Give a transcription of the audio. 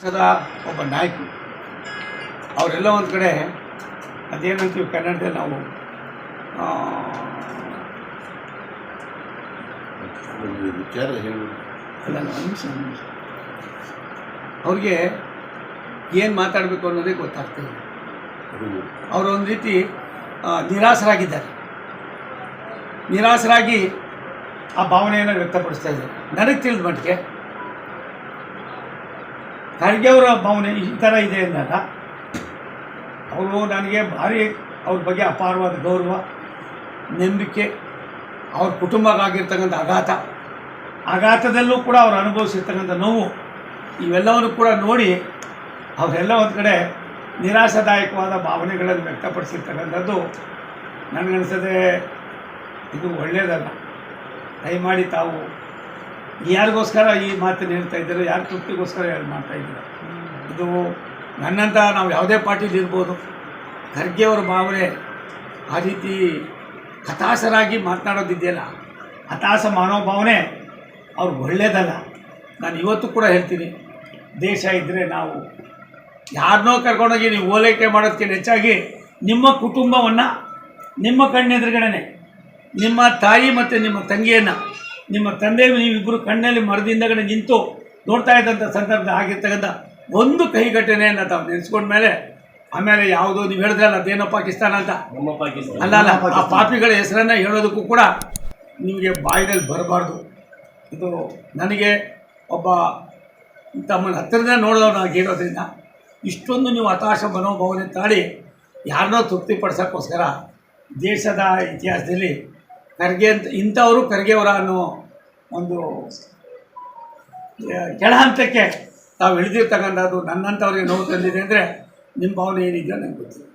ಪಕ್ಷದ ಒಬ್ಬ ನಾಯಕರು. ಅವರೆಲ್ಲ ಒಂದು ಕಡೆ ಅದೇನಂತೀವಿ ಕನ್ನಡದಲ್ಲಿ ನಾವು ವಿಚಾರ ಅವ್ರಿಗೆ ಏನು ಮಾತಾಡಬೇಕು ಅನ್ನೋದೇ ಗೊತ್ತಾಗ್ತಿಲ್ಲ ಅವರು ಒಂದು ರೀತಿ ನಿರಾಸರಾಗಿದ್ದಾರೆ ನಿರಾಸರಾಗಿ ಆ ಭಾವನೆಯನ್ನು ವ್ಯಕ್ತಪಡಿಸ್ತಾ ಇದ್ದಾರೆ. ನನಗೆ ತಿಳಿದ ಮಟ್ಟಿಗೆ ಖರ್ಗೆ ಭಾವನೆ ಈ ಥರ ಇದೆ ಅಂದಾಗ ಅವರು ನನಗೆ ಭಾರಿ ಅವ್ರ ಬಗ್ಗೆ ಅಪಾರವಾದ ಗೌರವ, ನಂಬಿಕೆ, ಅವ್ರ ಕುಟುಂಬಕ್ಕಾಗಿರ್ತಕ್ಕಂಥ ಆಘಾತ ಆಘಾತದಲ್ಲೂ ಕೂಡ ಅವ್ರು ಅನುಭವಿಸಿರ್ತಕ್ಕಂಥ ನೋವು, ಇವೆಲ್ಲವನ್ನು ಕೂಡ ನೋಡಿ ಅವರೆಲ್ಲ ಒಂದು ಕಡೆ ನಿರಾಶಾದಾಯಕವಾದ ಭಾವನೆಗಳನ್ನು ವ್ಯಕ್ತಪಡಿಸಿರ್ತಕ್ಕಂಥದ್ದು ನನಗನ್ಸದೆ ಇದು ಒಳ್ಳೆಯದಲ್ಲ ದಯಮಾಡಿ ತಾವು ಯಾರಿಗೋಸ್ಕರ ಈ ಮಾತನ್ನು ಹೇಳ್ತಾ ಇದ್ದಾರೆ, ಯಾರ ತೃಪ್ತಿಗೋಸ್ಕರ ಯಾರು ಮಾಡ್ತಾ ಇದ್ದಾರೆ? ಇದು ನನ್ನಂತ ನಾವು ಯಾವುದೇ ಪಾರ್ಟಿಲಿ ಇರ್ಬೋದು ಖರ್ಗೆಯವರು ಮಾವರೆ ಆ ರೀತಿ ಹತಾಶರಾಗಿ ಮಾತನಾಡೋದಿದೆಯಲ್ಲ, ಹತಾಶ ಮನೋಭಾವನೆ ಅವ್ರಿಗೆ ಒಳ್ಳೆಯದಲ್ಲ ನಾನು ಇವತ್ತು ಕೂಡ ಹೇಳ್ತೀನಿ, ದೇಶ ಇದ್ದರೆ ನಾವು ಯಾರನ್ನೋ ಕರ್ಕೊಂಡೋಗಿ ನೀವು ಓಲೈಕೆ ಮಾಡೋದಕ್ಕಿಂತ ಹೆಚ್ಚಾಗಿ ನಿಮ್ಮ ಕುಟುಂಬವನ್ನು, ನಿಮ್ಮ ಕಣ್ಣೆದುರುಗಡೆ ನಿಮ್ಮ ತಾಯಿ ಮತ್ತು ನಿಮ್ಮ ತಂಗಿಯನ್ನು ನಿಮ್ಮ ತಂದೆ ನೀವಿಬ್ಬರು ಕಣ್ಣಲ್ಲಿ ಮರದಿಂದಗಡೆ ನಿಂತು ನೋಡ್ತಾ ಇದ್ದಂಥ ಸಂದರ್ಭ ಆಗಿರ್ತಕ್ಕಂಥ ಒಂದು ಕೈಘಟನೆಯನ್ನು ತಾವು ನೆನೆಸ್ಕೊಂಡ ಮೇಲೆ ಆಮೇಲೆ ಯಾವುದೋ ನೀವು ಹೇಳಿದ್ರಲ್ಲ ಅದೇನೋ ಪಾಕಿಸ್ತಾನ ಅಂತ. ನಮ್ಮ ಪಾಕಿಸ್ತಾನ. ಅಲ್ಲ ಅಲ್ಲ ಆ ಪಾಪಿಗಳ ಹೆಸರನ್ನ ಹೇಳೋದಕ್ಕೂ ಕೂಡ ನಿಮಗೆ ಬಾಯಿನಲ್ಲಿ ಬರಬಾರ್ದು. ಇದು ನನಗೆ ಒಬ್ಬ ತಮ್ಮನ್ನ ಹತ್ತಿರದಿಂದ ನೋಡೋನಾಗಿರೋದ್ರಿಂದ ಇಷ್ಟೊಂದು ನೀವು ಹತಾಶ ಮನೋಭಾವನೆ ತಾಳಿ ಯಾರನ್ನೋ ತೃಪ್ತಿಪಡಿಸೋಕ್ಕೋಸ್ಕರ ದೇಶದ ಇತಿಹಾಸದಲ್ಲಿ ಖರ್ಗೆ ಅಂತ, ಇಂಥವರು ಖರ್ಗೆಯವರ ಅನ್ನೋ ಒಂದು ಕೆಳ ಹಂತಕ್ಕೆ ತಾವು ಇಳಿದಿರ್ತಕ್ಕಂಥದ್ದು ನನ್ನಂಥವ್ರಿಗೆ ನೋವು ತಂದಿದೆ ಅಂದರೆ ನಿಮ್ಮ ಭಾವನೆ ಏನಿದೆಯೋ ನನಗೆ ಗೊತ್ತಿಲ್ಲ.